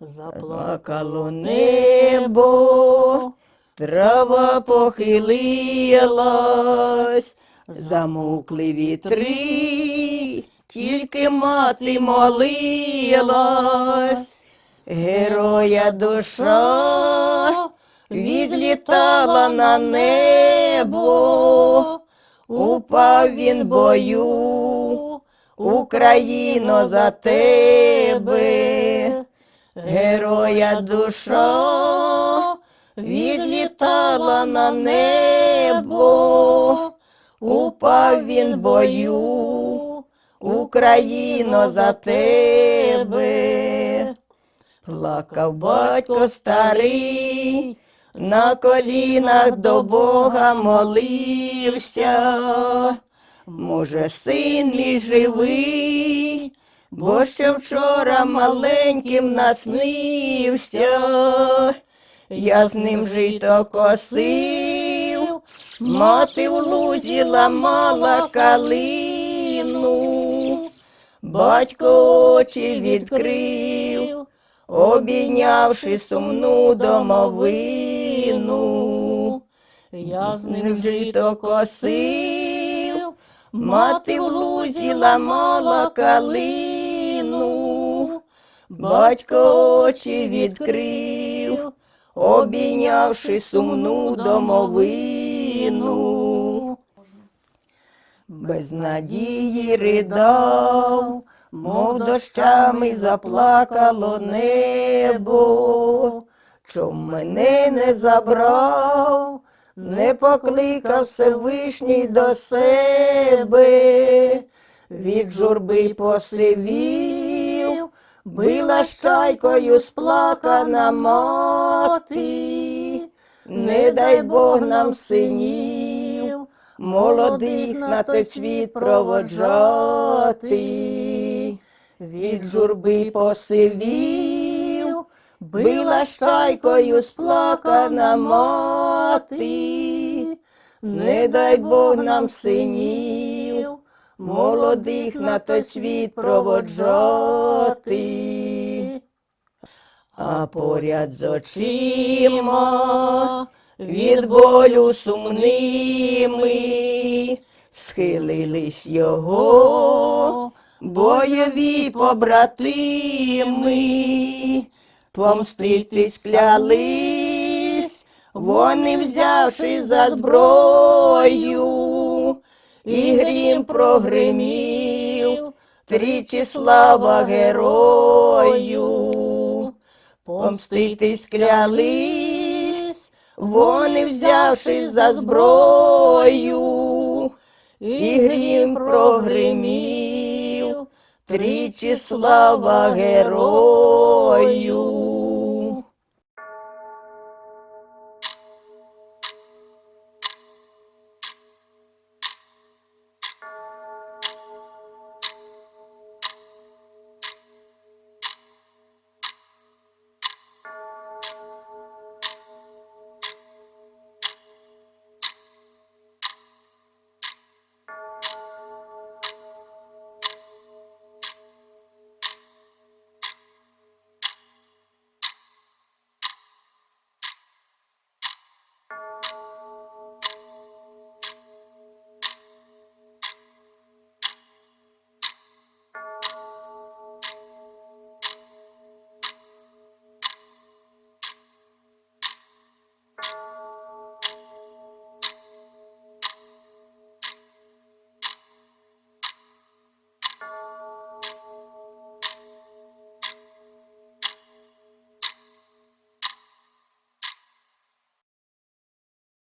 Заплакало небо, трава похилилась, замовкли вітри, тільки мати молилась, героя душа відлітала на небо, упав він бою, Україно за тебе, героя душа відлітала на небо, упав він бою, Україно за тебе. Плакав батько старий, на колінах до Бога молився. Може, син мій живий, бо ще вчора маленьким наснився. Я з ним жито косив, мати в лузі ламала калину, батько очі відкрив, обійнявши сумну домовину. Я з ним жито косив, мати в лузі ламала калину, батько очі відкрив, обійнявши сумну домовину. Без надії ридав, мов дощами заплакало небо, чом мене не забрав, не покликав Всевишній до себе, від журби посивів, била щайкою сплакана мати, не дай Бог нам синів, молодих на той світ проводжати, від журби посивів, била щайкою сплакана мати, не дай Бог нам синів, молодих на той світ проводжати. А поряд з очима від болю сумними схилились його бойові побратими, помститись клялись, вони взявши за зброю, і грім прогримів, тричі слава герою. Помститись клялись, вони взявшись за зброю, і грім прогримів, тричі слава герою.